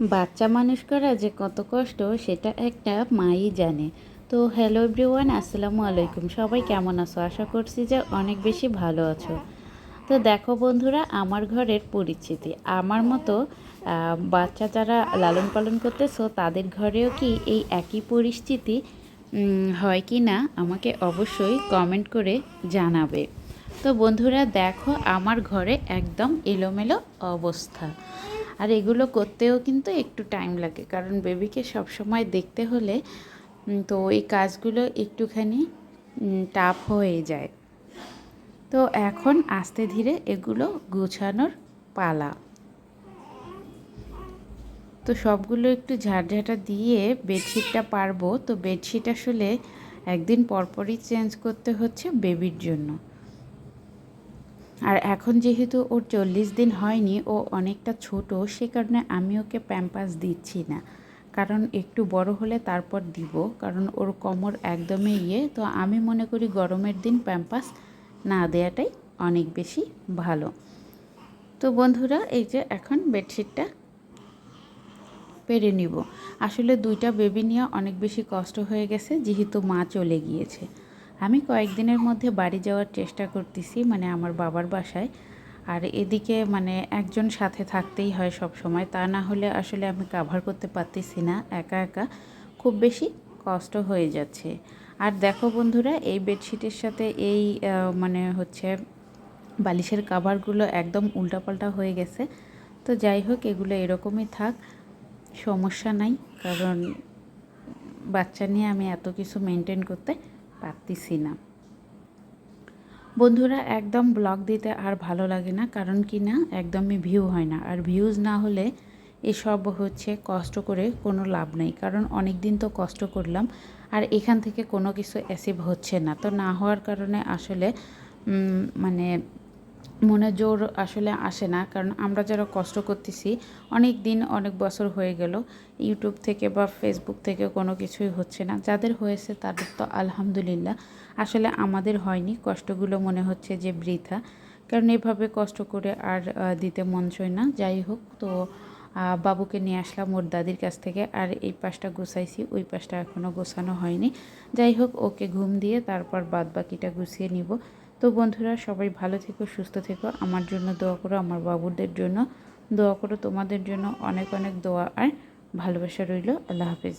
বাচ্চা মানুষ করা যে কত কষ্ট, সেটা একটা মাই জানে। তো হ্যালো এভরিওয়ান আসসালামু আলাইকুম। সবাই কেমন আছো? আশা করছি যে অনেক বেশি ভালো আছো। তো দেখো বন্ধুরা, আমার ঘরের পরিচিতি। আমার মতো বাচ্চা যারা লালন পালন করতেছো, তাদের ঘরেও কি এই একই পরিস্থিতি হয় কি না? আমাকে অবশ্যই কমেন্ট করে জানাবে। তো বন্ধুরা, দেখো আমার ঘরে একদম এলোমেলো অবস্থা। আর এগুলো করতেও কিন্তু একটু টাইম লাগে। কারণ বেবিকে সব সময় দেখতে হলে তো এই কাজগুলো একটুখানি টাফ হয়ে যায়। তো এখন আস্তে ধীরে এগুলো গুছানোর পালা। তো সবগুলো একটু ঝাড়ঝাঁটা দিয়ে বেডশিটটা পারব। তো বেডশিট আসলে একদিন পরপরই চেঞ্জ করতে হচ্ছে বেবির জন্য। আর এখন যেহেতু ওর চল্লিশ দিন হয়নি, ও অনেকটা ছোট, সে কারণে আমি ওকে প্যাম্পাস দিচ্ছি না। কারণ একটু বড় হলে তারপর দিব, কারণ ওর কোমর একদমই ইয়ে। তো আমি মনে করি গরমের দিন প্যাম্পাস না দেওয়াটাই অনেক বেশি ভালো। তো বন্ধুরা, এই যে এখন বেডশিটটা পেরে নিব। আসলে দুইটা বেবি নিয়ে অনেক বেশি কষ্ট হয়ে গেছে, যেহেতু মা চলে গিয়েছে। আমি কয়েকদিনের মধ্যে বাড়ি যাওয়ার চেষ্টা করতেছি মানে আমার বাবার বাসায়। আর এদিকে মানে একজন সাথে থাকতেই হয় সব সময় তা না হলে আসলে আমি কাভার করতে পারতেছি না, একা একা। খুব বেশি কষ্ট হয়ে যাচ্ছে। আর দেখো বন্ধুরা, এই বেডশিটের সাথে এই মানে হচ্ছে বালিশের কাভারগুলো একদম উল্টাপাল্টা হয়ে গেছে। তো যাই হোক, এগুলো এরকমই থাক, সমস্যা নাই। কারণ বাচ্চা নিয়ে আমি এত কিছু মেনটেন করতে পারতেছি না। বন্ধুরা, একদম ব্লগ দিতে আর ভালো লাগে না, কারণ কি না, একদমই ভিউ হয় না। আর ভিউজ না হলে এসব হচ্ছে কষ্ট করে কোনো লাভ নেই, কারণ অনেক দিন তো কষ্ট করলাম, আর এখান থেকে কোনো কিছু অ্যাসিভ হচ্ছে না। তো না হওয়ার কারণে আসলে মানে মনে জোর আসলে আসে না, কারণ আমরা যারা কষ্ট করতেছি, অনেক দিন, অনেক বছর হয়ে গেল ইউটিউব থেকে বা ফেসবুক থেকে কোনো কিছুই হচ্ছে না। যাদের হয়েছে তাদের তো আলহামদুলিল্লাহ, আসলে আমাদের হয়নি। কষ্টগুলো মনে হচ্ছে যে বৃথা, কারণ এভাবে কষ্ট করে আর দিতে মন চায় না। যাই হোক, তো বাবুকে নিয়ে আসলাম ওর দাদির কাছ থেকে, আর এই পাশটা গোছাইছি, ওই পাশটা এখনও গোছানো হয়নি। যাই হোক, ওকে ঘুম দিয়ে তারপর বাদ বাকিটা গুছিয়ে নিব। তো বন্ধুরা, সবাই ভালো থেকো, সুস্থ থেকো। আমার জন্য দোয়া করো, আমার বাবুদের জন্য দোয়া করো, তোমাদের জন্য অনেক অনেক দোয়া আর ভালোবাসা রইল। আল্লাহ হাফিজ।